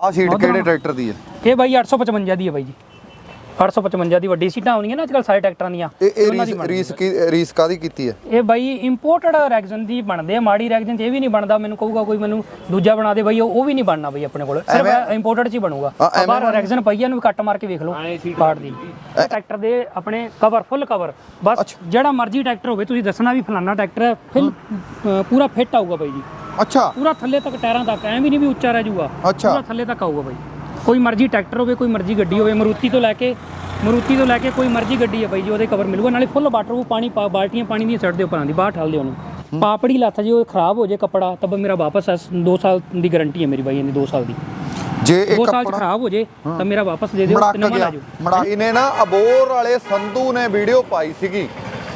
ਆ ਸੀਟ ਕਿਹੜੇ ਟਰੈਕਟਰ ਦੀ ਹੈ? ਇਹ ਬਾਈ 855 ਦੀ ਹੈ ਬਾਈ ਜੀ। 855 ਦੀ ਵੱਡੀ ਸੀਟਾਂ ਆਉਂਦੀਆਂ ਨਾ ਅੱਜਕੱਲ ਸਾਰੇ ਟਰੈਕਟਰਾਂ ਦੀਆਂ। ਇਹ ਰੀਸ ਕੀ ਰੀਸ ਕਾਦੀ ਕੀਤੀ ਹੈ? ਇਹ ਬਾਈ ਇੰਪੋਰਟਡ ਰੈਗਜ਼ਨ ਦੀ ਬਣਦੇ ਆ ਮਾੜੀ ਰੈਗਜ਼ਨ ਚ ਇਹ ਵੀ ਨਹੀਂ ਬਣਦਾ ਮੈਨੂੰ ਕਹੂਗਾ ਕੋਈ ਮੈਨੂੰ ਦੂਜਾ ਬਣਾ ਦੇ ਬਾਈ ਉਹ ਵੀ ਨਹੀਂ ਬਣਨਾ ਬਾਈ ਆਪਣੇ ਕੋਲ। ਸਿਰਫ ਇੰਪੋਰਟਡ ਚ ਹੀ ਬਣੂਗਾ। ਬਾਹਰ ਰੈਗਜ਼ਨ ਪਈ ਆ ਨੂੰ ਵੀ ਕੱਟ ਮਾਰ ਕੇ ਵੇਖ ਲਓ ਪਾਰਟ ਦੀ। ਟਰੈਕਟਰ ਦੇ ਆਪਣੇ ਕਵਰ ਫੁੱਲ ਕਵਰ ਬਸ ਜਿਹੜਾ ਮਰਜ਼ੀ ਟਰੈਕਟਰ ਹੋਵੇ ਤੁਸੀਂ ਦੱਸਣਾ ਵੀ ਫਲਾਨਾ ਟਰੈਕਟਰ ਹੈ ਫਿਰ ਪੂਰਾ ਫਿੱਟ ਆਊਗਾ ਬਾਈ ਜੀ। ਅੱਛਾ। ਪੂਰਾ ਥੱਲੇ ਤੱਕ ਟਾਇਰਾਂ ਤੱਕ ਐਂ ਵੀ ਨਹੀਂ ਵੀ ਉੱਚਾ ਰਹਿ ਜਾਊਗਾ। ਅੱਛਾ। ਪੂਰਾ ਥੱਲੇ ਤੱਕ ਆਊਗਾ ਬਾਈ। ਕੋਈ ਮਰਜ਼ੀ ਟਰੈਕਟਰ ਹੋਵੇ ਕੋਈ ਮਰਜ਼ੀ ਗੱਡੀ ਹੋਵੇ ਮਰੂਤੀ ਤੋਂ ਲੈ ਕੇ ਮਰੂਤੀ ਤੋਂ ਲੈ ਕੇ ਕੋਈ ਮਰਜ਼ੀ ਗੱਡੀ ਹੈ ਬਾਈ ਜੀ ਉਹਦੇ ਕਵਰ ਮਿਲੂਗਾ ਨਾਲੇ ਫੁੱਲ ਵਾਟਰ ਉਹ ਪਾਣੀ ਬਾਲਟੀਆਂ ਪਾਣੀ ਦੀਆਂ ਛੱਡ ਦਿਓ ਪਰਾਂ ਦੀ ਬਾਹਰ ਠਾਲ ਦਿਓ ਉਹਨੂੰ ਪਾਪੜੀ ਲੱਥ ਜੇ ਉਹ ਖਰਾਬ ਹੋ ਜੇ ਕੱਪੜਾ ਤਾਂ ਮੇਰਾ ਵਾਪਸ 2 ਸਾਲ ਦੀ ਗਾਰੰਟੀ ਹੈ ਮੇਰੀ ਬਾਈ ਇਹਦੀ 2 ਸਾਲ ਦੀ। ਜੇ ਇਹ 2 ਸਾਲ ਚ ਕੱਪੜਾ ਖਰਾਬ ਹੋ ਜੇ ਤਾਂ ਮੇਰਾ ਵਾਪਸ ਦੇ ਦਿਓ ਨਵਾਂ ਲੈ ਜਾਓ। ਮੜਾਈ ਨੇ ਨਾ ਅਬੋਰ ਵਾਲੇ ਸੰਧੂ ਨੇ ਵੀਡੀਓ ਪਾਈ ਸੀਗੀ।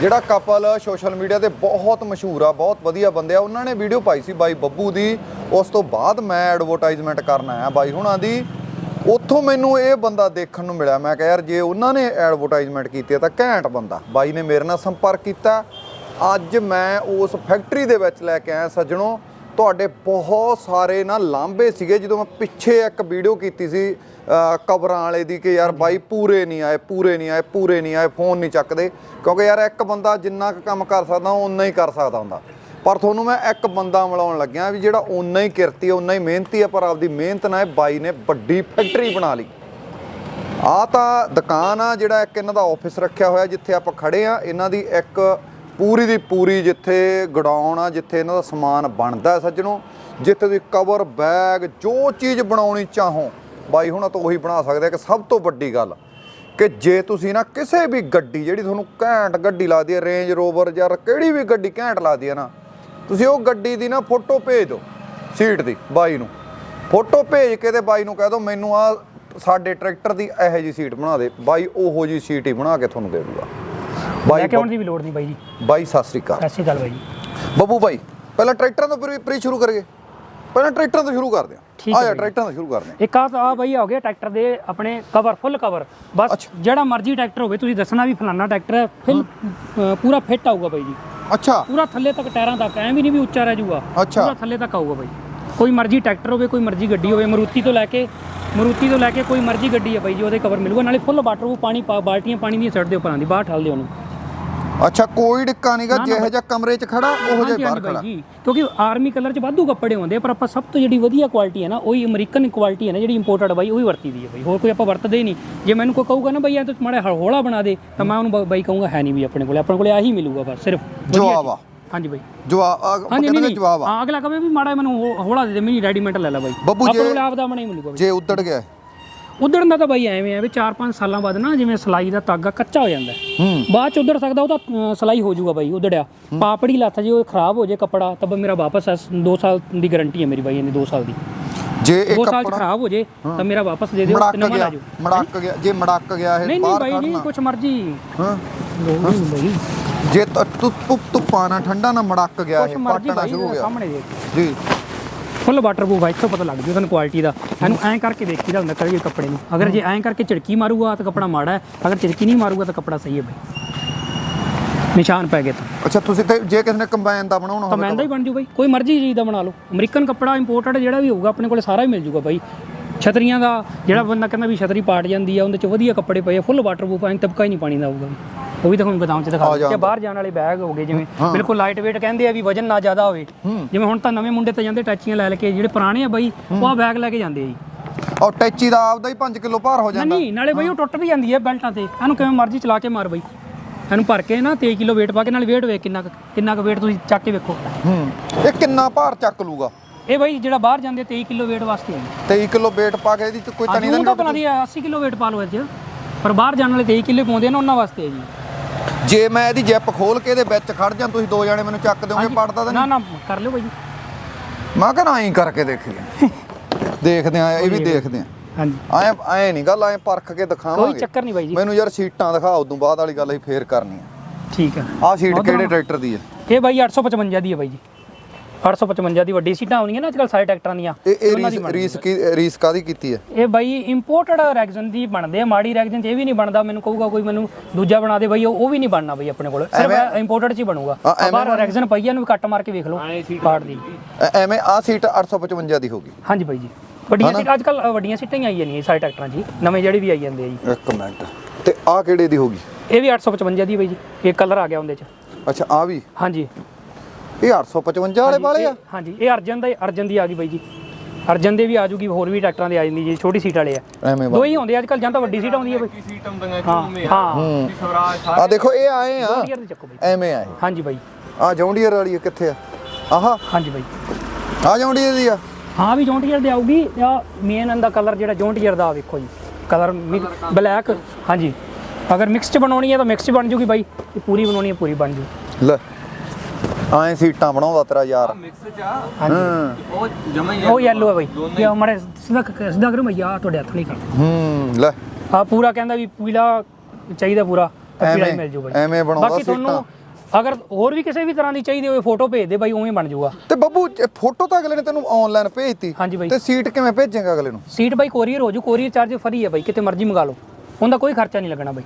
ਜਿਹੜਾ ਕਪਲ ਸੋਸ਼ਲ ਮੀਡੀਆ ਤੇ ਬਹੁਤ ਮਸ਼ਹੂਰ ਆ, ਬਹੁਤ ਵਧੀਆ ਬੰਦੇ ਆ। ਉਹਨਾਂ ਨੇ ਵੀਡੀਓ ਪਾਈ ਸੀ ਬਾਈ ਬੱਬੂ ਦੀ। ਉਸ ਤੋਂ ਬਾਅਦ ਮੈਂ ਐਡਵਰਟਾਈਜ਼ਮੈਂਟ ਕਰਨ ਆਇਆ ਬਾਈ ਹੁਣਾਂ ਦੀ। ਉੱਥੋਂ ਮੈਨੂੰ ਇਹ ਬੰਦਾ ਦੇਖਣ ਨੂੰ ਮਿਲਿਆ। ਮੈਂ ਕਿਹਾ, ਯਾਰ, ਜੇ ਉਹਨਾਂ ਨੇ ਐਡਵਰਟਾਈਜ਼ਮੈਂਟ ਕੀਤੀ ਹੈ ਤਾਂ ਘੈਂਟ ਬੰਦਾ। ਬਾਈ ਨੇ ਮੇਰੇ ਨਾਲ ਸੰਪਰਕ ਕੀਤਾ। ਅੱਜ ਮੈਂ ਉਸ ਫੈਕਟਰੀ ਦੇ ਵਿੱਚ ਲੈ ਕੇ ਆਇਆ ਸੱਜਣੋ। ਤੁਹਾਡੇ ਬਹੁਤ ਸਾਰੇ ਨਾ ਲਾਂਬੇ ਸੀਗੇ ਜਦੋਂ ਮੈਂ ਪਿੱਛੇ ਇੱਕ ਵੀਡੀਓ ਕੀਤੀ ਸੀ ਕਬਰਾਂ ਵਾਲੇ ਦੀ ਕਿ ਯਾਰ ਬਾਈ ਪੂਰੇ ਨਹੀਂ ਆਏ, ਪੂਰੇ ਨਹੀਂ ਆਏ, ਪੂਰੇ ਨਹੀਂ ਆਏ, ਫੋਨ ਨਹੀਂ ਚੱਕਦੇ। ਕਿਉਂਕਿ ਯਾਰ ਇੱਕ ਬੰਦਾ ਜਿੰਨਾ ਕੁ ਕੰਮ ਕਰ ਸਕਦਾ ਉਨਾ ਹੀ ਕਰ ਸਕਦਾ ਹੁੰਦਾ। ਪਰ ਤੁਹਾਨੂੰ ਮੈਂ ਇੱਕ ਬੰਦਾ ਮਿਲਾਉਣ ਲੱਗਿਆ ਵੀ ਜਿਹੜਾ ਉਨਾ ਹੀ ਕਿਰਤੀ ਉਨਾ ਹੀ ਮਿਹਨਤੀ ਆ, ਪਰ ਆਪਦੀ ਮਿਹਨਤ ਨਾਲ ਬਾਈ ਨੇ ਵੱਡੀ ਫੈਕਟਰੀ ਬਣਾ ਲਈ। ਆ ਤਾਂ ਦੁਕਾਨ ਆ ਜਿਹੜਾ ਇੱਕ ਇਹਨਾਂ ਦਾ ਆਫਿਸ ਰੱਖਿਆ ਹੋਇਆ, ਜਿੱਥੇ ਆਪਾਂ ਖੜੇ ਆ, ਇਹਨਾਂ ਦੀ ਇੱਕ ਪੂਰੀ ਦੀ ਪੂਰੀ ਜਿੱਥੇ ਗਡਾਉਣ ਆ, ਜਿੱਥੇ ਇਹਨਾਂ ਦਾ ਸਮਾਨ ਬਣਦਾ ਹੈ ਸੱਜਣੋ, ਜਿੱਥੇ ਤੁਸੀਂ ਕਵਰ ਬੈਗ ਜੋ ਚੀਜ਼ ਬਣਾਉਣੀ ਚਾਹੋ, ਬਾਈ ਹੁਣਾਂ ਤੋਂ ਉਹੀ ਬਣਾ ਸਕਦੇ ਆ ਕਿ ਸਭ ਤੋਂ ਵੱਡੀ ਗੱਲ ਕਿ ਜੇ ਤੁਸੀਂ ਨਾ ਕਿਸੇ ਵੀ ਗੱਡੀ ਜਿਹੜੀ ਤੁਹਾਨੂੰ ਘੈਂਟ ਗੱਡੀ ਲੱਗਦੀ ਹੈ ਰੇਂਜ ਰੋਵਰ ਜਾਂ ਕਿਹੜੀ ਵੀ ਗੱਡੀ ਘੈਂਟ ਲੱਗਦੀ ਹੈ ਨਾ, ਤੁਸੀਂ ਉਹ ਗੱਡੀ ਦੀ ਨਾ ਫੋਟੋ ਭੇਜ ਦਿਓ ਸੀਟ ਦੀ ਬਾਈ ਨੂੰ। ਫੋਟੋ ਭੇਜ ਕੇ ਤੇ ਬਾਈ ਨੂੰ ਕਹਿ ਦਿਓ, ਮੈਨੂੰ ਆ ਸਾਡੇ ਟਰੈਕਟਰ ਦੀ ਇਹੋ ਜੀ ਸੀਟ ਬਣਾ ਦੇ। ਬਾਈ ਉਹੋ ਜੀ ਸੀਟ ਹੀ ਬਣਾ ਕੇ ਤੁਹਾਨੂੰ ਦੇ ਦੂਗਾ। ਲੈ ਬਾਈ ਕੇ ਆਉਣ ਦੀ ਵੀ ਲੋੜ ਨਹੀਂ ਬਾਈ ਜੀ। ਬਾਈ ਸਤਿ ਸ੍ਰੀ ਅਕਾਲ। ਸਤਿ ਸ਼੍ਰੀ ਅਕਾਲ ਬਾਈ ਜੀ। ਬੱਬੂ ਬਾਈ ਪਹਿਲਾਂ ਟਰੈਕਟਰਾਂ ਤੋਂ ਪ੍ਰੀ ਪ੍ਰੀ ਸ਼ੁਰੂ ਕਰੀਏ। ਪਹਿਲਾਂ ਟਰੈਕਟਰਾਂ ਤੋਂ ਸ਼ੁਰੂ ਕਰਦੇ ਆ ਆ ਜਾ। ਟਰੈਕਟਰਾਂ ਤੋਂ ਸ਼ੁਰੂ ਕਰਦੇ ਆ ਇੱਕ ਆ ਆ ਬਾਈ ਹੋ ਗਿਆ ਟਰੈਕਟਰ ਦੇ ਆਪਣੇ ਕਵਰ ਫੁੱਲ ਕਵਰ ਬਸ। ਜਿਹੜਾ ਮਰਜ਼ੀ ਟਰੈਕਟਰ ਹੋਵੇ ਤੁਸੀਂ ਦੱਸਣਾ ਵੀ ਫਲਾਨਾ ਟਰੈਕਟਰ ਹੈ। ਫਿਰ ਪੂਰਾ ਫਿੱਟ ਆਊਗਾ ਬਾਈ ਜੀ। ਅੱਛਾ। ਪੂਰਾ ਥੱਲੇ ਤੱਕ ਟਾਇਰਾਂ ਤੱਕ ਐਂ ਵੀ ਨਹੀਂ ਵੀ ਉੱਚਾ ਰਹਿ ਜਾਊਗਾ। ਪੂਰਾ ਥੱਲੇ ਤੱਕ ਆਊਗਾ ਬਾਈ। ਕੋਈ ਮਰਜ਼ੀ ਟਰੈਕਟਰ ਹੋਵੇ ਕੋਈ ਮਰਜ਼ੀ ਗੱਡੀ ਹੋਵੇ ਮਰੂਤੀ ਤੋਂ ਲੈ ਕੇ ਮਰੂਤੀ ਤੋਂ ਲੈ ਕੇ ਕੋਈ ਮਰਜ਼ੀ ਗੱਡੀ ਹੈ ਬਾਈ ਜੀ ਉਹਦੇ ਕਵਰ ਮਿਲੂਗਾ। ਨਾਲੇ ਫੁੱਲ ਵਾਟਰ ਪਾਣੀ ਬਾਲਟੀਆਂ ਪਾਣੀ ਦੀਆਂ ਪਰਾਂ ਦੀ ਬਾਹਰ ਠਾਲ ਦਿਓ ਉਹਨੂੰ। ਅੱਛਾ ਕੋਈ ਡਿੱਕਾ ਨਹੀਂਗਾ ਜਿਹੋ ਜਿਹਾ ਕਮਰੇ 'ਚ ਖੜਾ ਉਹੋ ਜਿਹਾ ਹਾਂਜੀ, ਬਾਹਰ ਹਾਂਜੀ ਖੜਾ। ਬਾਈ ਜੀ। ਕਿਉਂਕਿ ਆਰਮੀ ਕਲਰ 'ਚ ਵਾਧੂ ਕੱਪੜੇ ਹੁੰਦੇ ਆ ਪਰ ਆਪਾਂ ਸਭ ਤੋਂ ਜਿਹੜੀ ਵਧੀਆ ਕੁਆਲਿਟੀ ਹੈ ਨਾ ਉਹੀ ਅਮਰੀਕਨ ਕੁਆਲਿਟੀ ਹੈ ਨਾ ਜਿਹੜੀ ਇੰਪੋਰਟਡ ਬਾਈ ਉਹੀ ਵਰਤੀ ਦੀ ਹੈ ਬਾਈ। ਹੋਰ ਕੋਈ ਆਪਾਂ ਵਰਤਦੇ ਹੀ ਨਹੀਂ ਜੇ ਮੈਨੂੰ ਕੋਈ ਕਹੂਗਾ ਨਾ ਬਾਈ ਇਹ ਤਾਂ ਮਾੜਾ ਜਿਹਾ ਹੌਲਾ ਬਣਾ ਦੇ ਤਾਂ ਮੈਂ ਉਹਨੂੰ ਬ- ਬਾਈ ਕਹੂੰਗਾ ਹੈ ਨਹੀਂ ਵੀ ਆਪਣੇ ਕੋਲੇ ਆਪਣੇ ਕੋਲੇ ਆਹੀ ਮਿਲੂਗਾ ਬਸ ਸਿਰਫ ਵਧੀਆ ਜਵਾਬ ਆ। ਚੀਜ਼। ਹਾਂਜੀ ਬਾਈ। ਜਵਾਬ ਆ ਹਾਂਜੀ ਕਹਿੰਦੇ ਨਹੀਂ ਜਵਾਬ ਆ। ਹਾਂ ਅਗਲਾ ਕਹੇ ਵੀ ਮਾੜਾ ਜਿਹਾ ਮੈਨੂੰ ਹੋ- ਹੌਲਾ ਦੇ ਦੇ ਮੈਨੂੰ ਰੈਡੀਮੇਡ ਲੈ ਲੈ ਬਾਈ। ਬੱਬੂ ਆਪਣੇ ਜੇ- ਕੋਲੇ ਆਪਦਾ ਬਣਾ ਹੀ ਮਿਲੂਗਾ ਬਾਈ। ਜੇ ਉੱਦੜ ਗਿਆ। ਉਧੜਨ ਦਾ ਤਾਂ ਬਾਈ ਐਵੇਂ ਆ ਵੀ 4-5 ਸਾਲਾਂ ਬਾਅਦ ਨਾ ਜਿਵੇਂ ਸਲਾਈ ਦਾ ਤਾਗਾ ਕੱਚਾ ਹੋ ਜਾਂਦਾ। ਹੈ। ਬਾਅਦ ਚ ਉਧੜ ਸਕਦਾ ਉਹ ਤਾਂ ਅ, ਸਲਾਈ ਹੋ ਜਾਊਗਾ ਬਾਈ ਉਧੜਿਆ। ਪਾਪੜੀ ਲੱਥ ਜੇ ਉਹ ਖਰਾਬ ਹੋ ਜੇ ਕੱਪੜਾ ਤਾਂ ਮੇਰਾ ਵਾਪਸ 2 ਸਾਲ ਦੀ ਗਾਰੰਟੀ ਹੈ ਮੇਰੀ ਬਾਈ ਇਹਦੀ 2 ਸਾਲ ਦੀ। ਜੇ ਇਹ 2 ਸਾਲ ਚ ਕੱਪੜਾ ਖਰਾਬ ਹੋ ਜੇ ਤਾਂ ਮੇਰਾ ਵਾਪਸ ਦੇ ਦਿਓ ਤੇ ਮੜਕ ਨਵਾਂ ਲੈ ਗਿਆ ਜਾਓ ਮੜਕ ਗਿਆ ਜੇ ਮੜਕ ਗਿਆ ਇਹ ਨਹੀਂ ਬਾਹਰ ਬਾਈ ਜੀ ਕੁਛ ਮਰਜ਼ੀ। ਹਾਂ। ਨਹੀਂ ਬਾਈ। ਜੇ ਤ- ਤੂੰ ਪਾਣਾ ਠੰਡਾ ਨਾ ਮੜਕ ਗਿਆ ਕੁਛ ਇਹ ਮਰਜ਼ੀ ਪਟਣਾ ਬਾਈ ਸ਼ੁਰੂ ਹੋ ਗਿਆ। ਸਾਹਮਣੇ ਦੇਖ। ਜੀ। ਫੁੱਲ ਵਾਟਰਪ੍ਰੂਫ ਆ ਇੱਥੋਂ ਪਤਾ ਲੱਗ ਜੂ ਤੁਹਾਨੂੰ ਕੁਆਲਿਟੀ ਦਾ। ਇਹਨੂੰ ਐਂ ਕਰਕੇ ਦੇਖੀਦਾ ਹੁੰਦਾ ਕਰੀਏ ਕੱਪੜੇ ਨੂੰ। ਅਗਰ ਜੇ ਐਂ ਕਰਕੇ ਝਿੜਕੀ ਮਾਰੂਗਾ ਤਾਂ ਕੱਪੜਾ ਮਾੜਾ ਹੈ ਅਗਰ ਝਿੜਕੀ ਨਹੀਂ ਮਾਰੂਗਾ ਤਾਂ ਕੱਪੜਾ ਸਹੀ ਹੈ ਬਾਈ। ਨਿਸ਼ਾਨ ਪੈ ਗਏ ਤਾਂ ਅੱਛਾ ਤੁਸੀਂ ਤੇ ਜੇ ਕਿਸੇ ਨੇ ਕੰਬਾਈਨ ਦਾ ਬਣਾਉਣਾ ਤਾਂ ਹੋਵੇ ਮਹਿੰਦਾ ਹੀ ਬਣ ਜੂ ਬਾਈ ਕੋਈ ਮਰਜ਼ੀ ਚੀਜ਼ ਦਾ ਬਣਾ ਲਓ। ਅਮਰੀਕਨ ਕੱਪੜਾ ਇੰਪੋਰਟਡ ਜਿਹੜਾ ਵੀ ਹੋਊਗਾ ਆਪਣੇ ਕੋਲੇ ਸਾਰਾ ਹੀ ਮਿਲ ਜੂਗਾ ਬਾਈ। ਛਤਰੀਆਂ ਦਾ ਜਿਹੜਾ ਬੰਦਾ ਕਹਿੰਦਾ ਵੀ ਛਤਰੀ ਪਾਟ ਜਾਂਦੀ ਆ ਉਹਦੇ ਚ ਵਧੀਆ ਕੱਪੜੇ ਪਏ ਫੁੱਲ ਵਾਟਰਪ੍ਰੂਫ ਐਂ ਤਬਕਾ ਹੀ ਨਹੀਂ ਪਾਣੀ ਦਾ ਹੋਊਗਾ। ਉਹ ਵੀ ਤਾਂ ਹੁਣ ਬਦਾਮ ਚ ਦਿਖਾ ਦਿੱਤੇ। ਬਾਹਰ ਜਾਣ ਵਾਲੇ ਬੈਗ ਹੋ ਗਏ ਜਿਵੇਂ ਬਿਲਕੁਲ ਲਾਈਟ weight ਕਹਿੰਦੇ ਆ ਵੀ ਵਜਨ ਨਾ ਜ਼ਿਆਦਾ ਹੋਵੇ। ਜਿਵੇਂ ਹੁਣ ਤਾਂ ਨਵੇਂ ਮੁੰਡੇ ਤਾਂ ਜਾਂਦੇ ਟੈਚੀਆਂ ਲੈ ਲੈ ਕੇ ਜਿਹੜੇ ਪੁਰਾਣੇ ਆ ਬਾਈ ਉਹ ਆ ਬੈਗ ਲੈ ਕੇ ਜਾਂਦੇ ਆ ਜੀ। ਔਰ ਟੈਚੀ ਦਾ ਆਪਦਾ ਹੀ 5 ਕਿਲੋ ਭਾਰ ਹੋ ਜਾਂਦਾ। ਨਹੀਂ ਨਾਲੇ ਬਾਈ ਉਹ ਟੁੱਟ ਵੀ ਜਾਂਦੀ ਹੈ ਬੈਲਟਾਂ ਤੇ। ਇਹਨੂੰ ਕਿਵੇਂ ਮਰਜ਼ੀ ਚਲਾ ਕੇ ਮਾਰ ਬਾਈ। ਇਹਨੂੰ ਭਰ ਕੇ ਨਾ 23 ਕਿਲੋ weight ਪਾ ਕੇ ਨਾਲ weight ਵੇਖ ਕਿੰਨਾ ਕਿੰਨਾ ਕੁ weight ਤੁਸੀਂ ਚੱਕ ਕੇ ਵੇਖੋ। ਹੂੰ। ਇਹ ਕਿੰਨਾ ਭਾਰ ਚੱਕ ਲੂਗਾ? ਇਹ ਬਾਈ ਜਿਹੜਾ ਬਾਹਰ ਜਾਂਦੇ 23 ਕਿਲੋ weight ਵਾਸਤੇ ਹੈ 23 ਕਿਲੋ weight ਪਾ ਕੇ ਇਹਦੀ ਕੋਈ ਅੱਜ ਦਾ ਉਹ ਤਾਂ ਬਣਾ ਦੀ 80 ਕਿਲੋ weight ਪਾ ਲਓ ਅੱਜ। ਪਰ ਬਾਹਰ ਜਾਣ ਵਾਲੇ 23 ਕਿਲੋ ਪਾਉਂਦੇ ਆ ਨਾ ਉਹਨਾਂ ਵਾਸਤੇ ਹੈ ਜੀ। ਜੇ ਮੈਂ ਇਹਦੀ ਜਿੱਪ ਖੋਲ ਕੇ ਇਹਦੇ ਵਿੱਚ ਖੜ ਜਾਂ ਤੁਸੀਂ ਦੋ ਜਾਣੇ ਮੈਨੂੰ ਚੱਕ ਦਿਓਗੇ ਪੜਦਾ ਤਾਂ ਨਾ ਨਾ ਕਰ ਲਿਓ ਬਾਈ ਨਹੀਂ ਮੈਂ ਕਹਿੰਦਾ ਐਂ ਕਰਕੇ ਦੇਖੀਏ। ਦੇਖਦੇ ਆ ਇਹ ਵੀ ਦੇਖਦੇ ਆ। ਹਾਂਜੀ। ਐ ਐ ਨਹੀਂ ਗੱਲ ਐ ਪਰਖ ਕੇ ਕੋਈ ਦਿਖਾਵਾਂਗੇ ਚੱਕਰ ਨਹੀਂ ਬਾਈ ਜੀ। ਮੈਨੂੰ ਯਾਰ ਸੀਟਾਂ ਦਿਖਾ ਉਦੋਂ ਬਾਅਦ ਵਾਲੀ ਗੱਲ ਅਸੀਂ ਫੇਰ ਕਰਨੀ ਆ। ਠੀਕ ਹੈ ਆਹ ਸੀਟ ਕਿਹੜੇ ਟਰੈਕਟਰ ਦੀ ਹੈ ਇਹ ਬਾਈ 855 ਦੀ ਹੈ ਬਾਈ ਜੀ। 855 ਦੀ ਵੱਡੀ ਸੀਟਾਂ ਆਉਂਦੀਆਂ ਨਾ ਅੱਜਕੱਲ ਸਾਰੇ ਟਰੈਕਟਰਾਂ ਦੀਆਂ। ਇਹ ਇਹ ਉਹਨਾਂ ਦੀ ਰੀਸ ਰੀਸ ਕੀ ਰੀਸ ਕਾਦੀ ਕੀਤੀ ਹੈ? ਇਹ ਬਾਈ ਇੰਪੋਰਟਡ ਰੈਗਜ਼ਨ ਦੀ ਬਣਦੇ ਆ ਮਾੜੀ ਰੈਗਜ਼ਨ ਚ ਇਹ ਵੀ ਨਹੀਂ ਬਣਦਾ ਮੈਨੂੰ ਕਹੂਗਾ ਕੋਈ ਮੈਨੂੰ ਦੂਜਾ ਬਣਾ ਦੇ ਬਾਈ ਉਹ ਉਹ ਵੀ ਨਹੀਂ ਬਣਨਾ ਬਾਈ ਆਪਣੇ ਕੋਲ। ਸਿਰਫ ਇੰਪੋਰਟਡ ਚ ਹੀ ਬਣੂਗਾ। ਹਾਂ, ਐਵੇਂ ਬਾਹਰ ਰੈਗਜ਼ਨ ਪਈ ਆ ਨੂੰ ਵੀ ਕੱਟ ਮਾਰ ਕੇ ਵੇਖ ਲਓ ਪਾਰਟ ਦੀ। ਐ- ਐਵੇਂ ਆਹ ਸੀਟ 855 ਦੀ ਹੋਗੀ ਹਾਂਜੀ ਬਾਈ ਜੀ। ਵੱਡੀਆਂ ਸੀਟ ਅੱਜ ਕੱਲ ਵੱਡੀਆਂ ਸੀਟਾਂ ਹੀ ਆਈ ਜਾਂਦੀਆਂ ਜੀ ਸਾਰੇ ਟਰੈਕਟਰਾਂ 'ਚ ਜੀ। ਨਵੇਂ ਜਿਹੜੇ ਵੀ ਆਈ ਜਾਂਦੇ ਆ ਜੀ। ਇੱਕ ਮਿੰਟ। ਤੇ ਆ ਕਿਹੜੇ ਦੀ ਹੋਗੀ ਇਹ ਵੀ 855 ਦੀ ਹੈ ਬਾਈ ਜੀ। ਇਹ ਕਲਰ ਆ ਗਿਆ ਉਹਦੇ 'ਚ। ਅੱਛਾ ਆ ਵੀ? ਹਾਂਜੀ। ਇਹ 855 ਵਾਲੇ ਵਾਲੇ ਆ? ਹਾਂਜੀ ਇਹ ਅਰਜਨ ਦਾ ਅਰਜਨ ਦੀ ਆ ਗਈ ਬਾਈ ਜੀ। ਅਰਜਨ ਦੇ ਵੀ ਆ ਜੂਗੀ ਹੋਰ ਵੀ ਟਰੈਕਟਰਾਂ ਦੇ ਆ ਜਾਂਦੀ ਜੀ ਛੋਟੀ ਸੀਟ ਵਾਲੇ ਆ। ਐਵੇਂ ਦੋ ਹੀ ਹੁੰਦੇ ਅੱਜ ਕੱਲ ਜਾਂ ਤਾਂ ਵੱਡੀ ਸੀਟ ਆਉਂਦੀ ਹੈ ਬਾਈ। ਕੀ ਸੀਟ ਹੁੰਦੀਆਂ ਹਾਂ ਹਾਂ। ਸਵਰਾਜ ਆ ਦੇਖੋ ਇਹ ਆਏ ਆ। ਐਵੇਂ ਆਏ। ਹਾਂਜੀ ਬਾਈ। ਆ ਜੌਂਡੀਅਰ ਵਾਲੀ ਕਿੱਥੇ ਆ? ਆਹਾ। ਹਾਂਜੀ ਬਾਈ। ਆ ਜੌਂਡੀਅਰ ਦੀ ਆ। ਹਾਂ ਵੀ ਜੌਂਡੀਅਰ ਦੇ ਆਊਗੀ ਆ ਮੇਨ ਇਹਦਾ ਕਲਰ ਜਿਹੜਾ ਜੌਂਡੀਅਰ ਦਾ ਆ ਵੇਖੋ ਜੀ। ਕਲਰ ਬਲੈਕ ਹਾਂਜੀ। ਅਗਰ ਮਿਕਸ ਚ ਬਣਾਉਣੀ ਹੈ ਤਾਂ ਮਿਕਸ ਚ ਬਣ ਜੂਗੀ ਬਾਈ। ਇਹ ਪੂਰੀ ਬਣਾਉਣੀ ਹੈ ਪੂਰੀ ਬਣ ਜੂ। ਲੈ। ਐਂ ਸੀਟਾਂ ਬਣਾਉਂਦਾ ਤੇਰਾ ਯਾਰ। ਮਿਕਸ ਚ ਆ। ਹਾਂਜੀ। ਹੂੰ ਉਹ ਜਮਾ ਹੀ ਉਹ ਯੈਲੋ ਹੈ ਬਾਈ। ਇਹ ਮਾੜੇ ਸਿੱਧਾ ਸਿੱਧਾ ਕਰੋ ਭਈਆ ਤੁਹਾਡੇ ਹੱਥ ਨਹੀਂ ਕਰ ਹੂੰ ਲੈ। ਆ ਪੂਰਾ ਕਹਿੰਦਾ ਵੀ ਪੀਲਾ ਚਾਹੀਦਾ ਪੂਰਾ ਤਾਂ ਪੀਲਾ ਹੀ ਐਵੇਂ- ਮਿਲ ਜੂ ਬਾਈ। ਐਵੇਂ ਬਣਾਉਂਦਾ ਬਾਕੀ ਤੁਹਾਨੂੰ ਅਗਰ ਹੋਰ ਵੀ ਕਿਸੇ ਵੀ ਤਰ੍ਹਾਂ ਦੀ ਚਾਹੀਦੀ ਹੋਵੇ ਫੋਟੋ ਭੇਜ ਦੇ ਬਾਈ ਉਵੇਂ ਬਣ ਜੂਗਾ। ਤੇ ਬੱਬੂ ਫੋਟੋ ਤਾਂ ਅਗਲੇ ਨੇ ਤੈਨੂੰ ਆਨਲਾਈਨ ਭੇਜਤੀ। ਹਾਂਜੀ ਬਾਈ। ਤੇ ਸੀਟ ਕਿਵੇਂ ਭੇਜੇਗਾ ਅਗਲੇ ਨੂੰ? ਸੀਟ ਬਾਈ ਕੋਰੀਅਰ ਹੋ ਜੂ ਕੋਰੀਅਰ ਚਾਰਜ ਫਰੀ ਹੈ ਬਾਈ ਕਿਤੇ ਮਰਜ਼ੀ ਮੰਗਾ ਲਓ। ਉਹਦਾ ਕੋਈ ਖਰਚਾ ਨਹੀਂ ਲੱਗਣਾ ਬਾਈ।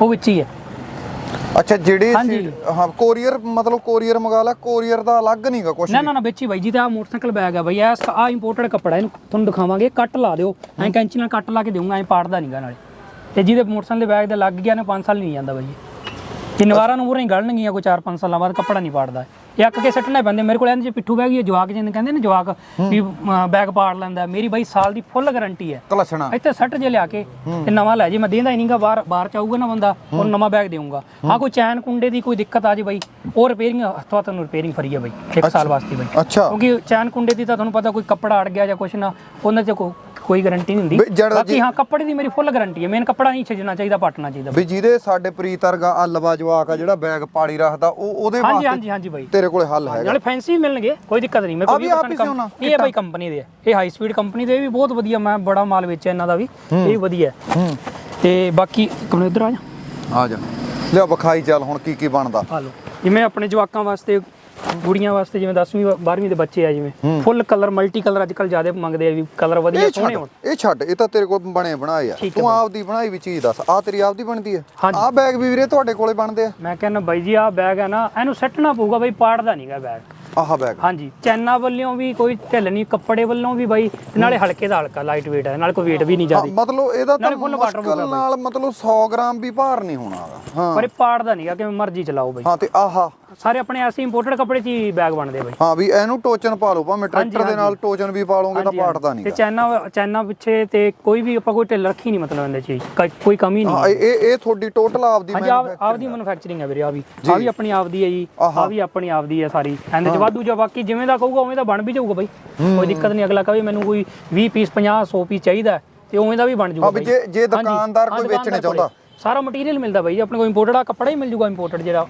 ਉਹ ਵਿੱਚ ਹੀ ਹੈ। ਅੱਛਾ ਜਿਹੜੇ ਹਾਂਜੀ। ਸੀਟ ਹਾਂ ਕੋਰੀਅਰ ਮਤਲਬ ਕੋਰੀਅਰ ਮੰਗਾ ਲਾ ਕੋਰੀਅਰ ਦਾ ਅਲੱਗ ਨਹੀਂਗਾ ਕੁਛ ਨਾ ਨਾ ਨਾ ਵਿੱਚ ਹੀ ਬਾਈ ਜੀ ਤੇ ਆ ਮੋਟਰਸਾਈਕਲ ਬੈਗ ਹੈ ਬਾਈ ਐ ਆ ਇੰਪੋਰਟਡ ਕੱਪੜਾ ਇਹਨੂੰ ਤੁਹਾਨੂੰ ਦਿਖਾਵਾਂਗੇ ਕੱਟ ਲਾ ਦਿਓ ਐਂ ਕੈਂਚੀ ਨਾਲ ਕੱਟ ਲਾ ਕੇ ਦੇਵਾਂਗਾ ਐਂ ਪਾੜਦਾ ਨਹੀਂਗਾ ਨਾਲੇ। ਤੇ ਜਿਹਦੇ ਮੋਟਰਸਾਈਕਲ ਦੇ ਬੈਗ ਦੇ ਲੱਗ ਗਿਆ ਨਾ 5 ਸਾਲ ਨਹੀਂ ਜਾਂਦਾ ਬਾਈ ਇਹ ਨਿਵਾਰਾਂ ਨੂੰ ਉਰੇ ਗਲਣਗੀਆਂ ਕੋਈ 4-5 ਸਾਲਾਂ ਬਾਅਦ ਕੱਪੜਾ ਨਹੀਂ ਪਾੜਦਾ। ਇਹ ਅੱਕ ਕੇ ਸੱਟਣੇ ਪੈਂਦੇ। ਮੇਰੇ ਕੋਲ ਇਹਦੇ ਚ ਪਿੱਠੂ ਬੈਗ ਹੀ ਹੈ, ਜਵਾਕ ਜਿੰਨ ਕਹਿੰਦੇ ਨੇ ਜਵਾਕ ਵੀ ਬੈਗ ਪਾੜ ਲੈਂਦਾ ਮੇਰੀ ਬਾਈ ਸਾਲ ਦੀ ਫੁੱਲ ਗਾਰੰਟੀ ਹੈ। ਇੱਥੇ ਸੱਟ ਜੇ ਲਿਆ ਕੇ ਤੇ ਨਵਾਂ ਲੈ ਜੇ। ਮੈਂ ਦੇਂਦਾ ਹੀ ਨਹੀਂਗਾ ਬਾਹਰ ਬਾਹਰ ਚ ਆਊਗਾ ਨਾ ਬੰਦਾ ਉਹ ਨਵਾਂ ਬੈਗ ਦੇਊਂਗਾ। ਹਾਂ। ਕੋਈ ਚੈਨ ਕੁੰਡੇ ਦੀ ਕੋਈ ਦਿੱਕਤ ਆ ਜੇ ਬਾਈ ਉਹ ਰਿਪੇਅਰਿੰਗ ਹੱਥੋਂ ਹੱਥ ਨੂੰ ਰਿਪੇਅਰਿੰਗ ਫਰੀ ਹੈ ਬਾਈ ਇੱਕ ਸਾਲ ਵਾਸਤੇ ਬਾਈ। ਕਿਉਂਕਿ ਚੈਨ ਕੁੰਡੇ ਦੀ ਤਾਂ ਤੁਹਾਨੂੰ ਪਤਾ ਕੋਈ ਕੱਪੜਾ ਅੜ ਗਿਆ ਜਾਂ ਕੁਛ ਨਾ ਉਹਨਾਂ 'ਚ ਕੋਈ ਗਾਰੰਟੀ ਨਹੀਂ ਹੁੰਦੀ। ਬਾਕੀ ਹਾਂ ਕੱਪੜੇ ਦੀ ਮੇਰੀ ਫੁੱਲ ਗਾਰੰਟੀ ਹੈ। ਮੇਨ ਕੱਪੜਾ ਨਹੀਂ ਛੱਡਣਾ ਚਾਹੀਦਾ ਪਟਣਾ ਚਾਹੀਦਾ ਵੀ ਜਿਹਦੇ ਸਾਡੇ ਪ੍ਰੀਤ ਵਰਗਾ ਆ ਲਵਾ ਜਵਾਕ ਆ ਜਿਹੜਾ ਬੈਗ ਪਾੜੀ ਰੱਖਦਾ ਉਹ ਉਹਦੇ ਹਾਂਜੀ ਵਾਸਤੇ ਹਾਂਜੀ ਹਾਂਜੀ ਬਾਈ। ਤੇਰੇ ਕੋਲੇ ਹੱਲ ਹੈਗਾ। ਨਾਲੇ ਫੈਂਸੀ ਮਿਲਣਗੇ ਕੋਈ ਦਿੱਕਤ ਨਹੀਂ। ਮੇਰੇ ਕੋਲ ਵੀ 20% ਆਪ ਹੀ ਸਿਉਣਾ? ਇਹ ਬਾਈ ਕੰਪਨੀ ਦੇ। ਇਹ ਹਾਈ ਸਪੀਡ ਕੰਪਨੀ ਦੇ ਇਹ ਵੀ ਬਹੁਤ ਵਧੀਆ ਮੈਂ ਬੜਾ ਮਾਲ ਵੇਚਿਆ ਇਹਨਾਂ ਦਾ ਵੀ। ਇਹ ਵੀ ਵਧੀਆ। ਤੇ ਬਾਕੀ ਕਮਨੇ ਇੱਧਰ ਆ ਜਾ। ਆ ਜਾ। ਲਿਆ ਵਿਖਾਈ ਚੱਲ ਹੁਣ ਕੀ ਕੀ ਬਣਦਾ। ਆ ਜਿਵੇਂ ਆਪਣੇ ਜਵਾਕਾਂ ਵਾਸਤੇ ਕੁੜੀਆਂ ਵਾਸਤੇ ਜਿਵੇਂ 10ਵੀਂ 12ਵੀਂ ਦੇ ਬੱਚੇ ਆ ਜਿਵੇਂ ਫੁੱਲ ਕਲਰ ਮਲਟੀ ਕਲਰ ਅੱਜ ਕੱਲ ਜ਼ਿਆਦਾ ਮੰਗਦੇ ਆ ਵੀ ਕਲਰ ਵਧੀਆ ਸੋਹਣੇ ਹੋਣ। ਇਹ ਛੱਡ ਇਹ ਤਾਂ ਤੇਰੇ ਕੋਲ ਬਣੇ ਬਣਾਏ ਆ। ਤੂੰ ਆਪਦੀ ਬਣਾਈ ਵੀ ਚੀਜ਼ ਦੱਸ ਆ ਤੇਰੀ ਆਪਦੀ ਬਣਦੀ ਹਾਂਜੀ। ਆ ਬੈਗ ਵੀ ਵੀਰੇ ਤੁਹਾਡੇ ਕੋਲੇ ਬਣਦੇ ਆ। ਮੈਂ ਕਹਿੰਦਾ ਬਾਈ ਜੀ ਆਹ ਬੈਗ ਹੈ ਨਾ ਇਹਨੂੰ ਸੱਟਣਾ ਪਊਗਾ ਬਾਈ ਪਾੜਦਾ ਨਹੀਂਗਾ ਬੈਗ ਆਹ ਬੈਗ ਹਾਂਜੀ ਚੈਨਾ ਵੱਲੋਂ ਵੀ ਕੋਈ ਢਿੱਲ ਨਹੀਂ ਕੱਪੜੇ ਵੱਲੋਂ ਵੀ ਬਾਈ ਨਾਲੇ ਹਲਕੇ ਦਾ ਹਲਕਾ ਲਾਈਟ weight ਹੈ ਨਾਲੇ ਕੋਈ weight ਵੀ ਨਹੀਂ ਜ਼ਿਆਦਾ। ਮਤਲਬ ਇਹਦਾ ਤਾਂ ਮੁਸ਼ਕਲ ਵਾਲਾ ਨਾਲ ਮਤਲਬ 100 ਗ੍ਰਾਮ ਵੀ ਭਾਰ ਨਹੀਂ ਹੋਣਾ। ਹਾਂ। ਪਰ ਇਹ ਪਾੜਦਾ ਨਹੀਂਗਾ ਕਿਵੇਂ ਮਰਜ਼ੀ ਚਲਾਓ ਬਾਈ। ਹਾਂ ਤੇ ਆਹਾ ਸਾਰੇ ਆਪਣੇ ਐਸੇ ਇੰਪੋਰਟਡ ਕੱਪੜੇ 'ਚ ਹੀ ਬੈਗ ਬਣਦੇ ਬਾਈ। ਹਾਂ ਵੀ ਇਹਨੂੰ ਟੋਚਨ ਪਾ ਲਓ ਭਾਵੇਂ ਟਰੈਕਟਰ ਦੇ ਨਾਲ ਟੋਚਨ ਵੀ ਪਾ ਲਓਗੇ ਤਾਂ ਹਾਂਜੀ, ਪਾੜਦਾ ਤੇ ਨਹੀਂ ਚੈਨਾ ਚੈਨਾ ਪਿੱਛੇ ਤੇ ਕੋਈ ਵੀ ਆਪਾਂ ਕੋਈ ਢਿੱਲ ਰੱਖੀ ਨਹੀਂ ਮਤਲਬ ਇਹਦੇ 'ਚ ਕੋਈ ਕਮੀ ਨਹੀਂ ਹਾਂ ਇਹ ਇਹ- ਤੁਹਾਡੀ ਟੋਟਲ ਆਪਦੀ ਆਪ ਆਪਦੀ ਮੈਨੂਫੈਕਚਰਿੰਗ ਹੈ ਵੀਰੇ ਆ ਵੀ। ਆ ਵੀ ਆਪਣੀ ਆਪਦੀ ਹੈ ਜੀ। ਆ ਵੀ ਆਪਣੀ ਆਪਦੀ ਹੈ ਸਾਰੀ। ਇਹਦੇ ਚ ਵਾਧੂ ਜਾਂ ਬਾਕੀ ਜਿਵੇਂ ਦਾ ਕਹੂਗਾ ਉਵੇਂ ਦਾ ਬਣ ਵੀ ਜਾਊਗਾ ਬਾਈ। ਕੋਈ ਦਿੱਕਤ ਨਹੀਂ ਅਗਲਾ ਕਹੇ ਮੈਨੂੰ ਕੋਈ 20 ਪੀਸ 50 100 ਪੀਸ ਚਾਹੀਦਾ ਤੇ ਉਵੇਂ ਦਾ ਵੀ ਬਣ ਜਾਊਗਾ ਬਾਈ। ਜੇ- ਜੇ ਦੁਕਾਨਦਾਰ ਕੋਈ ਵੇਚਣੇ। ਚਾਹੁੰਦਾ। ਸਾਰਾ ਮਟੀਰੀਅਲ ਮਿਲਦਾ ਬਾਈ। ਆਪਣੇ ਕੋਲ ਇੰਪੋਰਟਡ ਆ ਕੱਪੜਾ ਹੀ ਮਿਲ ਜਾਊਗਾ ਇੰਪੋਰਟਡ ਜਿਹੜਾ।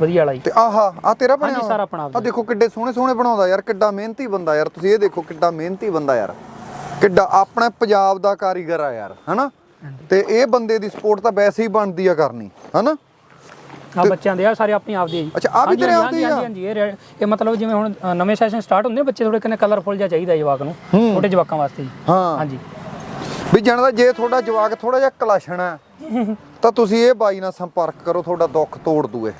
ਵਧੀਆ ਵਾਲਾ ਹੀ ਤੇ ਆਹਾ ਆ ਤੇਰਾ ਬਣਿਆ ਹਾਂਜੀ, ਸਾਰਾ ਆਪਣਾ ਆ ਦੇਖੋ ਕਿੱਡੇ ਸੋਹਣੇ ਸੋਹਣੇ ਬਣਾਉਂਦਾ ਯਾਰ ਕਿੱਡਾ ਮਿਹਨਤੀ ਬੰਦਾ ਯਾਰ। ਤੁਸੀਂ ਇਹ ਦੇਖੋ ਕਿੱਡਾ ਮਿਹਨਤੀ ਬੰਦਾ ਯਾਰ। ਕਿੱਡਾ ਆਪਣੇ ਪੰਜਾਬ ਦਾ ਕਾਰੀਗਰ ਆ ਯਾਰ ਹਨਾ? ਤੇ ਇਹ ਬੰਦੇ ਦੀ ਸਪੋਰਟ ਤਾਂ ਵੈਸੇ ਹੀ ਬਣਦੀ ਆ ਕਰਨੀ ਹਨਾ? ਆ ਬੱਚਿਆਂ ਦੇ ਆ ਸਾਰੇ ਆਪਣੀ ਆਪਦੀ ਜੀ। ਅੱਛਾ, ਆਹ ਵੀ ਤੇਰੇ ਆਪਦੀ ਆ? ਹਾਂਜੀ ਹਾਂਜੀ ਇਹ ਇਹ ਮਤਲਬ ਜਿਵੇਂ ਹੁਣ ਨਵੇਂ ਸੈਸ਼ਨ ਸਟਾਰਟ ਹੁੰਦੇ ਆ, ਬੱਚੇ ਥੋੜੇ ਕਿੰਨੇ ਕਲਰਫੁਲ ਜਿਹਾ ਚਾਹੀਦਾ ਜਵਾਕ ਨੂੰ ਛੋਟੇ ਜਵਾਕਾਂ ਵਾਸਤੇ ਜੀ। ਹਾਂ। ਹਾਂਜੀ। ਵੀ ਜਾਣਦਾ ਜੇ ਤੁਹਾਡਾ ਜਵਾਕ ਥੋੜਾ ਜਿਹਾ ਕਲਾਸ਼ਣਾ ਤਾਂ ਤੁਸੀਂ ਇਹ ਬਾਈ ਨਾਲ ਸੰਪਰਕ ਕਰੋ ਤੁਹਾਡਾ ਦੁੱਖ ਤੋੜ ਦੂਏ।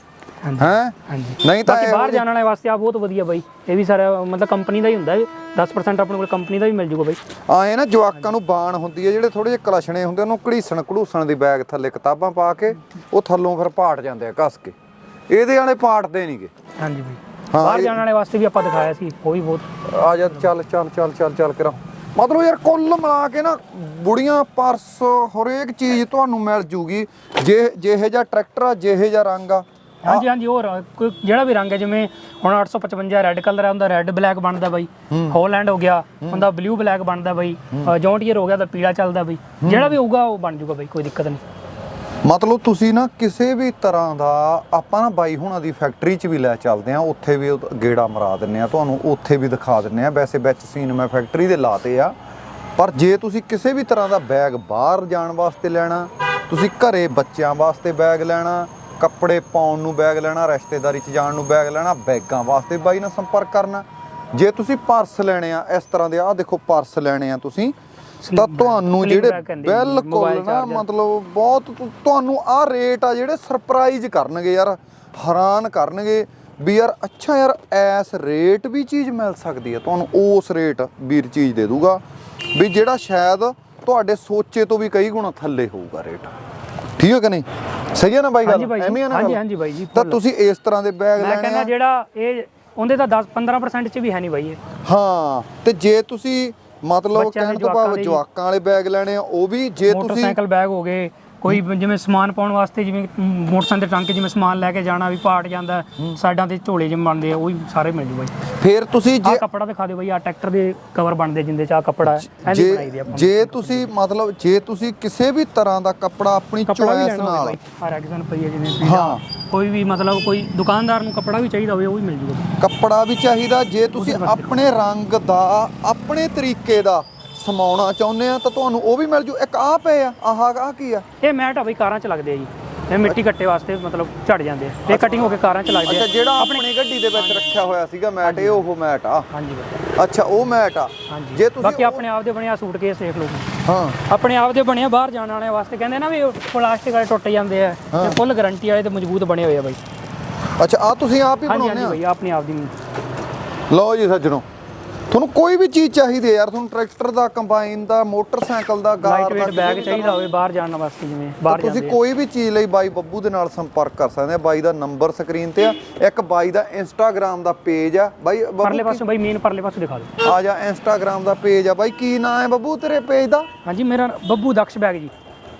ਹੈ? ਹਾਂਜੀ। ਨਹੀਂ ਤਾਂ ਬਾਕੀ ਬਾਹਰ ਜਾਣ ਵਾਲੇ ਵਾਸਤੇ ਆ ਬਹੁਤ ਵਧੀਆ ਬਾਈ। ਇਹ ਵੀ ਸਾਰਾ ਮਤਲਬ ਕੰਪਨੀ ਦਾ ਹੀ ਹੁੰਦਾ ਹੈ 10% ਆਪਣੇ ਕੋਲ ਕੰਪਨੀ ਦਾ ਵੀ ਮਿਲ ਜੂਗਾ ਬਾਈ। ਆਏ ਨਾ ਜਵਾਕਾਂ ਨੂੰ ਬਾਣ ਹੁੰਦੀ ਹੈ ਜਿਹੜੇ ਥੋੜੇ ਜਿਹੇ ਕਲਸ਼ਣੇ ਹੁੰਦੇ ਉਹਨੂੰ ਘੜੀਸਣ ਘੜੂਸਣ ਦੀ ਬੈਗ ਥੱਲੇ ਕਿਤਾਬਾਂ ਪਾ ਕੇ ਉਹ ਥੱਲੋਂ ਫਿਰ ਪਾਟ ਜਾਂਦੇ ਆ ਕੱਸ ਕੇ। ਇਹਦੇ ਵਾਲੇ ਪਾਟਦੇ ਨਹੀਂਗੇ। ਹਾਂਜੀ ਬਾਈ। ਬਾਹਰ ਜਾਣ ਵਾਲੇ ਵਾਸਤੇ ਵੀ ਆਪਾਂ ਦਿਖਾਇਆ ਸੀ ਉਹ ਵੀ ਬਹੁਤ ਆ ਜਾ ਚੱਲ ਚੱਲ ਚੱਲ ਚੱਲ ਚੱਲ ਕਰਾਂ। ਮਤਲਬ ਯਾਰ ਕੁੱਲ ਮਿਲਾ ਕੇ ਨਾ ਬੁੜੀਆਂ ਪਰਸ ਹਰੇਕ ਚੀਜ਼ ਤੁਹਾਨੂੰ ਮਿਲ ਜੂਗੀ। ਜੇ ਜਿਹੇ ਜਿਹਾ ਟਰੈਕਟਰ ਆ ਜਿਹੇ ਜਿਹਾ ਰੰਗ ਆ ਹਾਂਜੀ ਹਾਂਜੀ ਹੋਰ ਕੋਈ ਜਿਹੜਾ ਵੀ ਰੰਗ ਹੈ ਜਿਵੇਂ ਹੁਣ 855 ਰੈੱਡ ਕਲਰ ਹੈ ਉਹਦਾ ਰੈੱਡ ਬਲੈਕ ਬਣਦਾ ਬਾਈ। ਹੋਲੈਂਡ ਹੋ ਗਿਆ ਉਹਦਾ ਬਲੂ ਬਲੈਕ ਬਣਦਾ ਬਾਈ। ਜੌਂਟੀਅਰ ਹੋ ਗਿਆ ਤਾਂ ਪੀਲਾ ਚੱਲਦਾ ਬਾਈ। ਜਿਹੜਾ ਵੀ ਹੋਊਗਾ ਉਹ ਬਣ ਜੂਗਾ ਬਾਈ ਕੋਈ ਦਿੱਕਤ ਨਹੀਂ। ਮਤਲਬ ਤੁਸੀਂ ਨਾ ਕਿਸੇ ਵੀ ਤਰ੍ਹਾਂ ਦਾ ਆਪਾਂ ਨਾ ਬਾਈ ਹੁਣਾਂ ਦੀ ਫੈਕਟਰੀ 'ਚ ਵੀ ਲੈ ਚੱਲਦੇ ਆ ਉੱਥੇ ਵੀ ਉਹ ਗੇੜਾ ਮਰਾ ਦਿੰਨੇ ਆ ਤੁਹਾਨੂੰ ਉੱਥੇ ਵੀ ਦਿਖਾ ਦਿੰਨੇ ਆ ਵੈਸੇ ਵਿੱਚ ਸੀਨ ਮੈਂ ਫੈਕਟਰੀ ਦੇ ਲਾਤੇ ਆ ਪਰ ਜੇ ਤੁਸੀਂ ਕਿਸੇ ਵੀ ਤਰ੍ਹਾਂ ਦਾ ਬੈਗ ਬਾਹਰ ਜਾਣ ਵਾਸਤੇ ਲੈਣਾ ਤੁਸੀਂ ਘਰੇ ਬੱਚਿਆਂ ਵਾਸਤੇ ਬੈਗ ਲੈਣਾ ਕੱਪੜੇ ਪਾਉਣ ਨੂੰ ਬੈਗ ਲੈਣਾ ਰਿਸ਼ਤੇਦਾਰੀ 'ਚ ਜਾਣ ਨੂੰ ਬੈਗ ਲੈਣਾ ਬੈਗਾਂ ਵਾਸਤੇ ਬਾਈ ਨਾਲ ਸੰਪਰਕ ਕਰਨਾ ਜੇ ਤੁਸੀਂ ਪਰਸ ਲੈਣੇ ਆ ਇਸ ਤਰ੍ਹਾਂ ਦੇ ਆ ਦੇਖੋ ਪਰਸ ਲੈਣੇ ਆ ਤੁਸੀਂ ਤਾਂ ਤੁਹਾਨੂੰ ਜਿਹੜੇ ਬਿਲਕੁਲ ਨਾ। ਮਤਲਬ ਬਹੁਤ ਤੁਹਾਨੂੰ ਆ ਰੇਟ ਆ ਜਿਹੜੇ ਸਰਪ੍ਰਾਈਜ਼ ਕਰਨਗੇ ਯਾਰ ਹੈਰਾਨ ਕਰਨਗੇ ਵੀ ਯਾਰ ਅੱਛਾ ਯਾਰ ਐਸ ਰੇਟ ਵੀ ਚੀਜ਼ ਮਿਲ ਸਕਦੀ ਹੈ ਤੁਹਾਨੂੰ ਉਸ ਰੇਟ ਵੀਰ ਚੀਜ਼ ਦੇ ਦੂਗਾ ਵੀ ਜਿਹੜਾ ਸ਼ਾਇਦ ਤੁਹਾਡੇ ਸੋਚੇ ਤੋਂ ਵੀ ਕਈ ਗੁਣਾ ਥੱਲੇ ਹੋਊਗਾ ਰੇਟ ਠੀਕ ਹੈ ਕਿ ਨਹੀਂ? ਸਹੀ ਹੈ ਨਾ ਬਾਈ ਹਾਂਜੀ ਗੱਲ ਬਾਈ ਜੀ, ਐਵੇਂ ਹੈ ਨਾ ਹਾਂਜੀ ਗੱਲ? ਹਾਂਜੀ ਬਾਈ ਜੀ, ਤਾਂ full। ਤੁਸੀਂ ਇਸ ਤਰ੍ਹਾਂ ਦੇ ਬੈਗ ਮੈਂ ਲੈਣੇ ਕਹਿੰਦਾ ਆ? ਜਿਹੜਾ ਇਹ ਉਹਦੇ ਤਾਂ 10 15% ਚ ਵੀ ਹੈ ਨਹੀਂ ਬਾਈ ਇਹ। ਹਾਂ ਤੇ ਜੇ ਤੁਸੀਂ ਮਤਲਬ ਬੱਚਿਆਂ ਦੇ ਕਹਿਣ ਤੋਂ ਭਾਵ ਜਵਾਕਾਂ ਦੇ- ਜਵਾਕਾਂ ਵਾਲੇ ਬੈਗ ਲੈਣੇ ਆ ਉਹ ਵੀ ਜੇ ਤੁਸੀਂ ਮੋਟਰਸਾਈਕਲ ਬੈਗ ਹੋ ਗਏ ਕੋਈ ਜਿਵੇਂ ਸਮਾਨ ਪਾਉਣ ਵਾਸਤੇ ਜਿਵੇਂ ਮ, ਮੋਟਰਸਾਈਕਲ ਦੇ ਟਾਂਕੇ ਜਿਵੇਂ ਸਮਾਨ ਲੈ ਕੇ ਜਾਣਾ ਵੀ ਪਾਟ ਜਾਂਦਾ ਸਾਈਡਾਂ ਤੇ ਝੋਲੇ ਜਿਵੇਂ ਬਣਦੇ ਆ ਉਹ ਵੀ ਸਾਰੇ ਮਿਲ ਜੂ ਬਾਈ। ਫੇਰ ਤੁਸੀਂ ਜੇ ਕੱਪੜਾ ਦਿਖਾ ਦਿਓ ਬਾਈ ਆ ਟਰੈਕਟਰ ਦੇ ਕਵਰ ਬਣਦੇ ਜਿੰਦੇ ਚ ਆ ਕੱਪੜਾ ਹੈ। ਜੇ ਜੇ ਤੁਸੀਂ ਮਤਲਬ ਜੇ ਤੁਸੀਂ ਕਿਸੇ ਵੀ ਤਰ੍ਹਾਂ ਦਾ ਕੱਪੜਾ ਆਪਣੀ ਚੋਇਸ ਨਾਲ ਬਾਈ। ਆ ਰੈਗਜ਼ਨ ਪਈ ਹੈ ਜਿਵੇਂ ਹਾਂ। ਪੀਜ਼ਾ ਕੋਈ ਵੀ ਮਤਲਬ ਕੋਈ ਦੁਕਾਨਦਾਰ ਨੂੰ ਕੱਪੜਾ ਵੀ ਚਾਹੀਦਾ ਹੋਵੇ ਉਹ ਵੀ ਮਿਲ ਜੂਗਾ। ਕੱਪੜਾ ਵੀ ਚਾਹੀਦਾ। ਜੇ ਤੁਸੀਂ ਆਪਣੇ ਰੰਗ ਦਾ ਆਪਣੇ ਤਰੀਕੇ ਦਾ ਸਮਾਉਣਾ ਚਾਹੁੰਦੇ ਆ ਤਾਂ ਤੁਹਾਨੂੰ ਉਹ ਵੀ ਮਿਲ ਜੂ। ਇੱਕ ਆ ਪਏ ਆ ਆਹ ਆਹ ਕੀ ਆ? ਇਹ ਮੈਟ ਆ ਬਈ ਕਾਰਾਂ ਚ ਲੱਗਦੇ ਆ ਜੀ। ਇਹ ਮਿੱਟੀ ਕੱਟੇ ਵਾਸਤੇ ਮਤਲਬ ਝੜ ਜਾਂਦੇ ਆ। ਇਹ ਕਟਿੰਗ ਹੋ ਕੇ ਕਾਰਾਂ ਚ ਲੱਗਦੇ ਅੱਛਾ ਆ ਜਿਹੜਾ ਆਪਣੀ ਗੱਡੀ ਦੇ ਵਿੱਚ ਰੱਖਿਆ ਹੋਇਆ ਸੀਗਾ ਮੈਟ ਇਹ ਉਹ ਮੈਟ ਆ? ਹਾਂਜੀ ਅੱਛਾ ਉਹ ਮੈਟ ਆ। ਹਾਂਜੀ। ਜੇ ਤੁਸੀਂ ਬਾਕੀ ਆਪਣੇ ਆਪ ਦੇ ਬਣਿਆ ਸੂਟਕੇਸ ਦੇਖ ਲਓ ਹਾਂ। ਆਪਣੇ ਆਪ ਦੇ ਬਣਿਆ ਬਾਹਰ ਜਾਣ ਵਾਲਿਆਂ ਵਾਸਤੇ। ਕਹਿੰਦੇ ਨਾ ਵੀ ਪਲਾਸਟਿਕ ਵਾਲੇ ਟੁੱਟ ਜਾਂਦੇ ਆ। ਤੇ ਫੁੱਲ ਗਾਰੰਟੀ ਵਾਲੇ ਤੇ ਮਜ਼ਬੂਤ ਬਣੇ ਹੋਏ ਆ ਬਾਈ। ਅੱਛਾ ਆ ਤੁਸੀਂ ਆਪ ਹੀ ਹਾਂਜੀ ਬਣਾਉਂਦੇ ਹਾਂਜੀ ਆ? ਬਾਈ ਆਪਣੇ ਆਪ ਦੀ ਲਓ ਜੀ ਸੱਜਣੋ। ਤੁਹਾਨੂੰ ਕੋਈ ਵੀ ਚੀਜ਼ ਚਾਹੀਦੀ ਹੈ ਯਾਰ ਤੁਹਾਨੂੰ ਟਰੈਕਟਰ ਦਾ ਕੰਬਾਈਨ ਦਾ ਮੋਟਰਸਾਈਕਲ ਦਾ ਗਾਰ ਦਾ ਬੈਗ ਚਾਹੀਦਾ ਹੋਵੇ ਬਾਹਰ ਜਾਣ ਵਾਸਤੇ ਜਿਵੇਂ ਬਾਹਰ ਤੁਸੀਂ ਕੋਈ ਵੀ ਚੀਜ਼ ਲਈ ਬਾਈ ਬੱਬੂ ਦੇ ਨਾਲ ਸੰਪਰਕ ਕਰ ਸਕਦੇ ਆ। ਬਾਈ ਦਾ ਨੰਬਰ ਸਕਰੀਨ ਤੇ ਆ। ਇੱਕ ਬਾਈ ਦਾ ਇੰਸਟਾਗ੍ਰam ਦਾ ਪੇਜ ਆ। ਬਾਈ ਪਰਲੇ ਪਾਸੇ ਬਾਈ ਮੇਨ ਪਰਲੇ ਪਾਸੇ ਦਿਖਾ ਦਿਓ। ਆ ਜਾ ਇੰਸਟਾਗ੍ਰam ਦਾ ਪੇਜ ਆ। ਬਾਈ ਕੀ ਨਾਮ ਹੈ ਬੱਬੂ ਤੇਰੇ ਪੇਜ ਦਾ? ਹਾਂਜੀ ਮੇਰਾ ਬੱਬੂ ਦਕਸ਼ ਬੈਗ ਜੀ।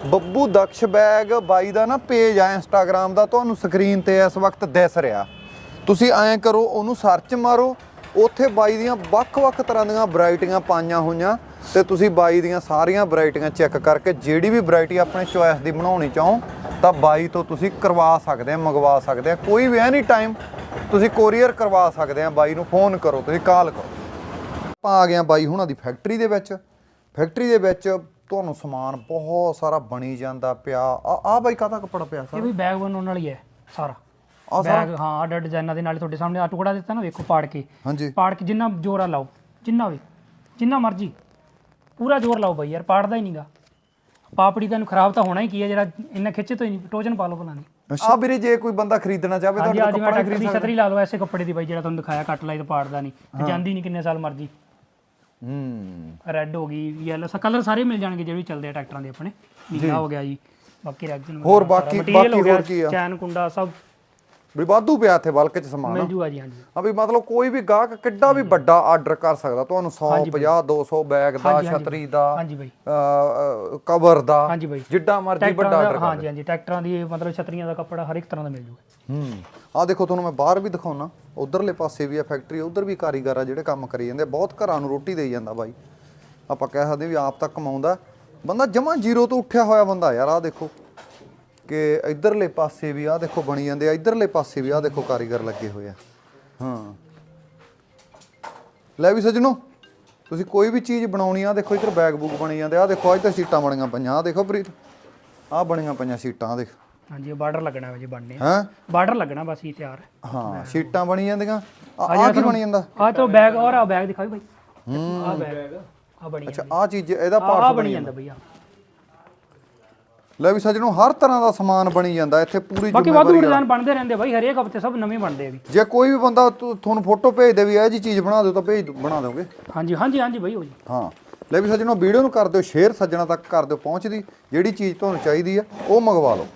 ਬੱਬੂ ਦਕਸ਼ ਬੈਗ ਬਾਈ ਦਾ ਨਾ ਪੇਜ ਆ ਇੰਸਟਾਗ੍ਰam ਦਾ। ਤੁਹਾਨੂੰ ਸਕਰੀਨ ਤੇ ਇਸ ਵਕਤ ਦਿਸ ਰਿਹਾ। ਤੁਸੀਂ ਐਂ ਕਰੋ ਉਹਨੂੰ ਸਰਚ ਮਾਰੋ। ਉੱਥੇ ਬਾਈ ਦੀਆਂ ਵੱਖ-ਵੱਖ ਤਰ੍ਹਾਂ ਦੀਆਂ ਵੈਰਾਈਟੀਆਂ ਪਾਈਆਂ ਹੋਈਆਂ ਤੇ ਤੁਸੀਂ ਬਾਈ ਦੀਆਂ ਸਾਰੀਆਂ ਵੈਰਾਈਟੀਆਂ ਚੈੱਕ ਕਰਕੇ ਜਿਹੜੀ ਵੀ ਵੈਰਾਈਟੀ ਆਪਣੇ ਚੁਆਇਸ ਦੀ ਬਣਾਉਣੀ ਚਾਹੋ, ਤਾਂ ਬਾਈ ਤੋਂ ਤੁਸੀਂ ਕਰਵਾ ਸਕਦੇ ਆ, ਮੰਗਵਾ ਸਕਦੇ ਆ। ਕੋਈ ਵੀ ਐਨੀ ਟਾਈਮ ਤੁਸੀਂ ਕੋਰੀਅਰ ਕਰਵਾ ਸਕਦੇ ਆ, ਬਾਈ ਨੂੰ ਫੋਨ ਕਰੋ, ਤੁਸੀਂ ਕਾਲ ਕਰੋ। ਆਪਾਂ ਆ ਗਏ ਆ ਬਾਈ ਹੁਣਾਂ ਦੀ ਫੈਕਟਰੀ ਦੇ ਵਿੱਚ। ਫੈਕਟਰੀ ਦੇ ਵਿੱਚ ਤੁਹਾਨੂੰ ਸਮਾਨ ਬਹੁਤ ਸਾਰਾ ਬਣੀ ਜਾਂਦਾ ਪਿਆ। ਆ ਆ ਬਾਈ ਕਾਹਦਾ ਕੱਪੜਾ ਪਿਆ ਇਹ ਵੀ ਬੈਗ ਬਣਾਉਣ ਵਾਲੀ ਹੈ, ਸਾਰਾ। ਸਾਰਾ? ਬੈਗ ਹਾਂ ਅੱਡ ਡਿਜ਼ਾਈਨਾਂ ਦੇ ਨਾਲ ਤੁਹਾਡੇ ਸਾਹਮਣੇ ਆ ਟੁਕੜਾ ਦਿੱਤਾ ਨਾ ਵੇਖੋ ਪਾੜ ਕੇ। ਹਾਂਜੀ। ਪਾੜ ਕੇ ਜਿੰਨਾ ਜ਼ੋਰ ਆ ਲਾਓ ਜਿੰਨਾ ਵੀ ਜਿੰਨਾ ਮਰਜ਼ੀ। ਪੂਰਾ ਜ਼ੋਰ ਲਾਓ ਬਾਈ ਯਾਰ ਪਾੜਦਾ ਹੀ ਨਹੀਂਗਾ ਪਾਪੜੀ ਤੁਹਾਨੂੰ ਖਰਾਬ ਤਾਂ ਹੋਣਾ ਹੀ ਕੀ ਹੈ ਜਿਹੜਾ ਇੰਨਾ ਖਿੱਚੇ ਤੋਂ ਹੀ ਨਹੀਂ ਟੋਜਨ ਪਾ ਲਓ ਭਲਾ ਦੀ ਆ ਵੀਰੇ ਜੇ ਕੋਈ ਬੰਦਾ ਖਰੀਦਣਾ ਚਾਹਵੇ ਹਾਂਜੀ ਤਾਂ ਅੱਜ ਮੈਂ ਕੱਪੜਾ ਦੀ ਛਤਰੀ ਲਾ ਲਓ ਐਸੇ ਕੱਪੜੇ ਦੀ ਬਾਈ ਜਿਹੜਾ ਤੁਹਾਨੂੰ ਦਿਖਾਇਆ ਕੱਟ ਲਾਈ ਤੇ ਪਾੜਦਾ ਨਹੀਂ ਤੇ ਜਾਂਦੀ ਨਹੀਂ ਕਿੰਨੇ ਸਾਲ ਮਰਜ਼ੀ। ਹੂੰ। ਰੈੱਡ ਹੋ ਗਈ ਯੈਲੋ ਸਾ ਕਲਰ ਸਾਰੇ ਮਿਲ ਜਾਣਗੇ ਜਿਹੜੇ ਵੀ ਚੱਲਦੇ ਆ ਟਰੈਕਟਰਾਂ ਦੇ ਆਪਣੇ। ਨੀਲਾ ਹੋ ਗਿਆ ਜੀ ਬਾਕੀ ਰੈਗਜ਼ਨ ਹੋਰ ਬਾਕੀ- ਬਾਕੀ ਹੋਰ ਕੀ ਆ? ਚੈਨ ਕੁੰਡਾ ਸਭ। ਵੀ ਵਾਧੂ ਪਿਆ ਇੱਥੇ ਬਲਕ ਚ ਸਮਾਨ। ਮਿਲ ਜੂਗਾ ਜੀ ਹਾਂਜੀ। ਆ ਵੀ ਮਤਲਬ ਕੋਈ ਵੀ ਗਾਹਕ ਕਿੱਡਾ ਵੀ ਵੱਡਾ ਆਰਡਰ ਕਰ ਸਕਦਾ ਤੁਹਾਨੂੰ 100 50 200 ਬੈਗ ਦਾ। ਛਤਰੀ ਦਾ ਹਾਂਜੀ ਬਾਈ। ਕਵਰ ਦਾ ਹਾਂਜੀ ਬਾਈ। ਜਿੱਡਾ ਮਰਜ਼ੀ ਵੱਡਾ ਆਰਡਰ ਦਾ ਹਾਂਜੀ ਹਾਂਜੀ ਟਰੈਕਟਰਾਂ ਦੀ ਮਤਲਬ ਛਤਰੀਆਂ ਦਾ ਕੱਪੜਾ ਹਰ ਇੱਕ ਤਰ੍ਹਾਂ ਦਾ ਮਿਲ ਜੂਗਾ। ਹੂੰ ਆ ਦੇਖੋ ਤੁਹਾਨੂੰ ਮੈਂ ਬਾਹਰ ਵੀ ਦਿਖਾਉਣਾ ਉਧਰਲੇ ਪਾਸੇ ਵੀ ਆ ਫੈਕਟਰੀ ਉਧਰ ਵੀ ਕਾਰੀਗਰ ਆ ਜਿਹੜੇ ਕੰਮ ਕਰੀ ਜਾਂਦੇ ਬਹੁਤ ਘਰਾਂ ਨੂੰ ਰੋਟੀ ਦੇਈ ਜਾਂਦਾ ਬਾਈ। ਆਪਾਂ ਕਹਿ ਸਕਦੇ ਵੀ ਆਪ ਤਾਂ ਕਮਾਉਂਦਾ। ਬੰਦਾ ਜਮਾ ਜ਼ੀਰੋ ਤੋਂ ਉੱਠਿਆ ਹੋਇਆ ਬੰਦਾ ਯਾਰ ਆ ਦੇਖੋ। ਕਿ ਇਧਰਲੇ ਪਾਸੇ ਵੀ ਆ ਦੇਖੋ ਬਣੀ ਜਾਂਦੇ ਆ ਇਧਰਲੇ ਪਾਸੇ ਵੀ ਆ ਦੇਖੋ ਕਾਰੀਗਰ ਲੱਗੇ ਹੋਏ ਆ। ਹਾਂ। ਲੈ ਵੀ ਸੱਜਣੋ ਤੁਸੀਂ ਕੋਈ ਵੀ ਚੀਜ਼ ਬਣਾਉਣੀ ਆ ਦੇਖੋ ਇੱਧਰ ਬੈਗ ਬੁੱਕ ਬਣੀ ਜਾਂਦੇ ਆ ਦੇਖੋ ਅੱਜ ਤਾਂ ਸੀਟਾਂ ਬਣੀਆਂ ਪਈਆਂ ਆ ਦੇਖੋ ਪ੍ਰੀਤ ਆ ਬਣੀਆਂ ਪਈਆਂ ਸੀਟਾਂ ਆ ਦੇਖ। ਹਾਂਜੀ ਬਾਰਡਰ ਲੱਗਣਾ ਹੈ ਜੀ ਬਣਨੇ ਹੈਂ? ਬਾਰਡਰ ਲੱਗਣਾ ਬਸ ਇਹ ਤਿਆਰ। ਹੈ ਹਾਂ ਸ਼ੀਟਾਂ ਬਣੀ ਜਾਂਦੀਆਂ ਆ ਆਹ ਕੀ ਬਣੀ ਜਾਂਦਾ? ਆ ਤਾਂ ਬੈਗ ਔਰ ਆ ਬੈਗ ਦਿਖਾਓ ਬਾਈ। ਆ ਬੈਗ ਆ ਬਣੀ ਅੱਛਾ ਆ ਚੀਜ਼ ਇਹਦਾ ਪਾਰਟ ਬਣੀ ਜਾਂਦਾ। ਬਈ ਆ ਲੈ ਵੀ ਸੱਜਣੋ ਹਰ ਤਰ੍ਹਾਂ ਦਾ ਸਮਾਨ ਬਣੀ ਜਾਂਦਾ ਇੱਥੇ ਪੂਰੀ ਬਾਕੀ ਵਾਧੂ ਡਿਜ਼ਾਈਨ ਬਣਦੇ ਰਹਿੰਦੇ ਬਾਈ ਹਰੇਕ ਹਫ਼ਤੇ ਸਭ ਨਵੇਂ ਬਣਦੇ ਆ ਵੀ। ਜੇ ਕੋਈ ਵੀ ਬੰਦਾ ਤੁਹਾਨੂੰ ਫੋਟੋ ਭੇਜ ਦੇ ਵੀ ਇਹ ਜੀ ਚੀਜ਼ ਬਣਾ ਦਿਓ ਤਾਂ ਭੇਜ ਬਣਾ ਦੋਗੇ ਹਾਂਜੀ ਹਾਂਜੀ ਹਾਂਜੀ ਬਾਈ ਹੋ ਜੀ। ਹਾਂ। ਲੈ ਵੀ ਸੱਜਣੋ ਵੀਡੀਓ ਨੂੰ ਕਰ ਦਿਓ ਸ਼ੇਅਰ ਸੱਜਣਾ ਤੱਕ ਕਰ ਦਿਓ ਪਹੁੰਚਦੀ ਜਿਹੜੀ ਚੀਜ਼ ਤੁਹਾਨੂੰ ਚਾਹੀਦੀ ਆ ਉਹ ਮੰਗਵਾ ਲਓ।